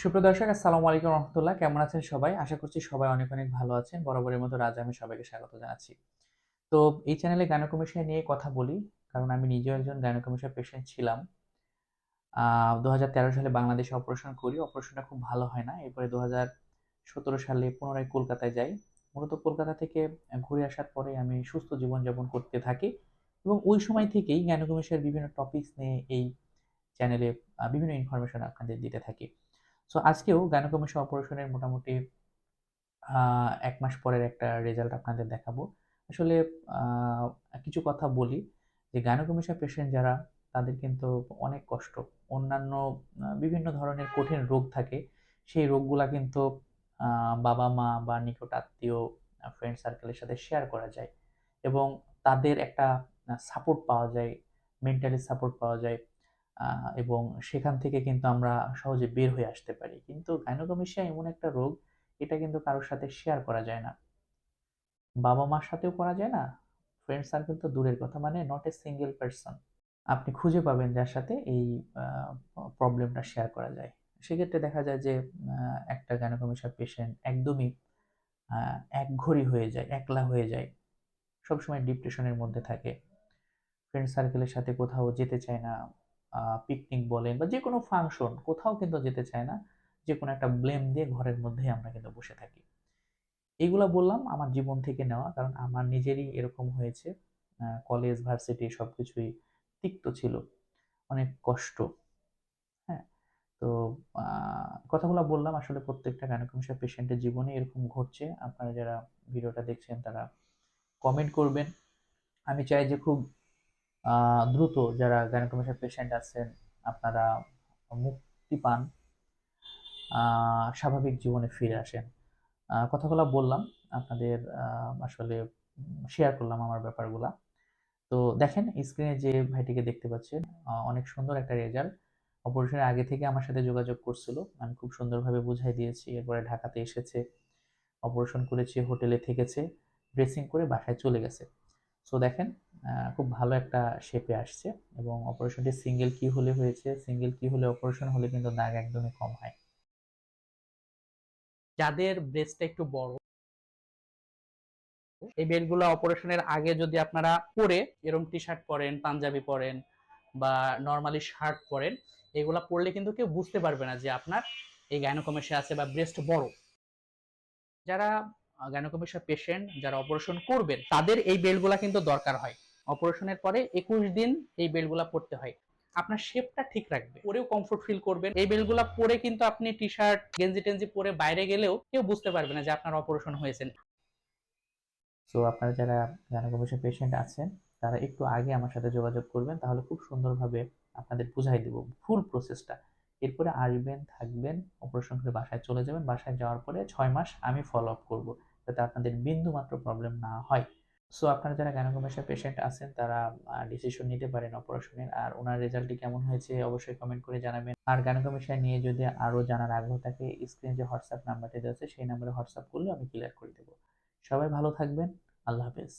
সুপ্রিয় দর্শক, আসসালামু আলাইকুম রহমতুল্লাহ। কেমন আছেন সবাই? আশা করছি সবাই অনেক অনেক ভালো আছেন। বরাবরের মতো রাজা আমি সবাইকে স্বাগত জানাচ্ছি। তো এই চ্যানেলে গাইনোকমিশন নিয়ে কথা বলি, কারণ আমি নিজেও একজন গাইনোকমিশন পেশেন্ট ছিলাম। দু হাজার তেরো সালে বাংলাদেশে অপারেশন করি। অপারেশনটা খুব ভালো হয় না। এরপরে দু হাজার সতেরো সালে পুনরায় কলকাতায় যাই। মূলত কলকাতা থেকে ঘুরে আসার পরে আমি সুস্থ জীবনযাপন করতে থাকি এবং ওই সময় থেকেই গাইনোকমিশনের বিভিন্ন টপিকস নিয়ে এই চ্যানেলে বিভিন্ন ইনফরমেশন আপনাদের দিতে থাকি। সো আজকেও গাইনোকমিশন অপারেশনের মোটামুটি এক মাস পরের একটা রেজাল্ট আপনাদের দেখাবো। আসলে কিছু কথা বলি যে গাইনোকমিশন পেশেন্ট যারা, তাদের কিন্তু অনেক কষ্ট। অন্যান্য বিভিন্ন ধরনের কঠিন রোগ থাকে। সেই রোগগুলা কিন্তু বাবা মা বা নিকট আত্মীয় ফ্রেন্ড সার্কেলের সাথে শেয়ার করা যায়। এবং তাদের একটা সাপোর্ট পাওয়া যায় মেন্টালি সাপোর্ট পাওয়া যায়। এবং সেখান থেকে কিন্তু আমরা সহজে বের হয়ে আসতে পারি। কিন্তু গাইনোকমিশিয়া এমন একটা রোগ, এটা কিন্তু কারোর সাথে শেয়ার করা যায় না। বাবা মার সাথেও করা যায় না ফ্রেন্ড সার্কেল তো দূরের কথা মানে নট এ সিঙ্গেল পার্সন আপনি খুঁজে পাবেন যার সাথে এই প্রবলেমটা শেয়ার করা যায়। সেক্ষেত্রে দেখা যায় যে একটা গাইনোকমিশিয়া পেশেন্ট একদমই একঘরী হয়ে যায়, একলা হয়ে যায়, সবসময় ডিপ্রেশনের মধ্যে থাকে। ফ্রেন্ড সার্কেলের সাথে কোথাও যেতে চায় না পিকনিক বলেন বা যে কোনো ফাংশন কোথাও কিন্তু যেতে চায় না যে কোনো একটা ব্লেম দিয়ে ঘরের মধ্যেই আমরা কিন্তু বসে থাকি। এইগুলা বললাম আমার জীবন থেকে নেওয়া, কারণ আমার নিজেরই এরকম হয়েছে। কলেজ ভার্সিটি সব কিছুই তিক্ত ছিল। অনেক কষ্ট। হ্যাঁ তো কথাগুলো বললাম। আসলে প্রত্যেকটা গাইনোকমিশিয়া পেশেন্টের জীবনে এরকম ঘটছে। আপনারা যারা ভিডিওটা দেখছেন, তারা কমেন্ট করবেন। আমি চাই যে খুব দ্রুত যারা গাইনোকমিশিয়া পেশেন্ট আছেন, আপনারা মুক্তি পান স্বাভাবিক জীবনে ফিরে আসেন। কথাগুলো বললাম, আপনাদের আসলে শেয়ার করলাম আমার ব্যাপারগুলা। তো দেখেন স্ক্রিনে যে ভাইটিকে দেখতে পাচ্ছেন অনেক সুন্দর একটা রেজাল্ট অপারেশনের আগে থেকে আমার সাথে যোগাযোগ করছিল, আমি খুব সুন্দরভাবে বুঝাই দিয়েছি, এরপরে ঢাকাতে এসেছে, অপারেশন করেছে, হোটেলে থেকেছে ড্রেসিং করে বাসায় চলে গেছে। সো দেখেন খুব ভালো একটা শেপে আসছে এবং অপারেশনটি সিঙ্গেল কি হলে হয়েছে। সিঙ্গেল কি হলে অপারেশন হলে কিন্তু দাগ একদমই কম হয়। যাদের ব্রেস্টটা একটু বড়, এই বেলগুলো অপারেশনের আগে যদি আপনারা পরে এরকম টি শার্ট পরেন, পাঞ্জাবি পরেন বা নর্মালি শার্ট পরেন, এগুলা পরলে কিন্তু কেউ বুঝতে পারবে না যে আপনার এই গাইনোকমেশিয়া আছে বা ব্রেস্ট বড়। যারা গাইনোকমেশিয়া পেশেন্ট যারা অপারেশন করবেন, তাদের এই বেল্টগুলা কিন্তু দরকার হয়। অপারেশনের পরে একুশ দিন এই বেল্টগুলা পরতে হয়। আপনার শেপটা ঠিক রাখবে। পরেও কমফোর্ট ফিল করবেন। এই বেল্টগুলা পরে কিন্তু আপনি টি শার্ট গেঞ্জি টেঞ্জি পরে বাইরে গেলেও কেউ বুঝতে পারবে না যে আপনার অপারেশন হয়েছে। সো আপনারা যারা গাইনোকমেশিয়া পেশেন্ট আছেন, তারা একটু আগে আমার সাথে যোগাযোগ করবেন, তাহলে খুব সুন্দরভাবে আপনাদের বুঝাই দেব ফুল প্রসেসটা এরপরে আসবেন, থাকবেন অপারেশন করে বাসায় চলে যাবেন। বাসায় যাওয়ার পরে ছয় মাস আমি ফলো আপ করব, যাতে আপনাদের বিন্দু মাত্র প্রবলেম না হয়। সো আপনারা যারা গাইনোকমেশিয়া পেশেন্ট আছেন, তারা ডিসিশন নিতে পারেন অপারেশনের আর ওনার রেজাল্টটি কেমন হয়েছে, অবশ্যই কমেন্ট করে জানাবেন। আর গাইনোকমেশিয়া নিয়ে যদি আরও জানার আগ্রহ থাকে স্ক্রিনে যে হোয়াটসঅ্যাপ নাম্বারটি দেওয়া আছে, সেই নাম্বারে হোয়াটসঅ্যাপ করলে আমি ক্লিয়ার করে দেবো। সবাই ভালো থাকবেন। আল্লাহ হাফেজ।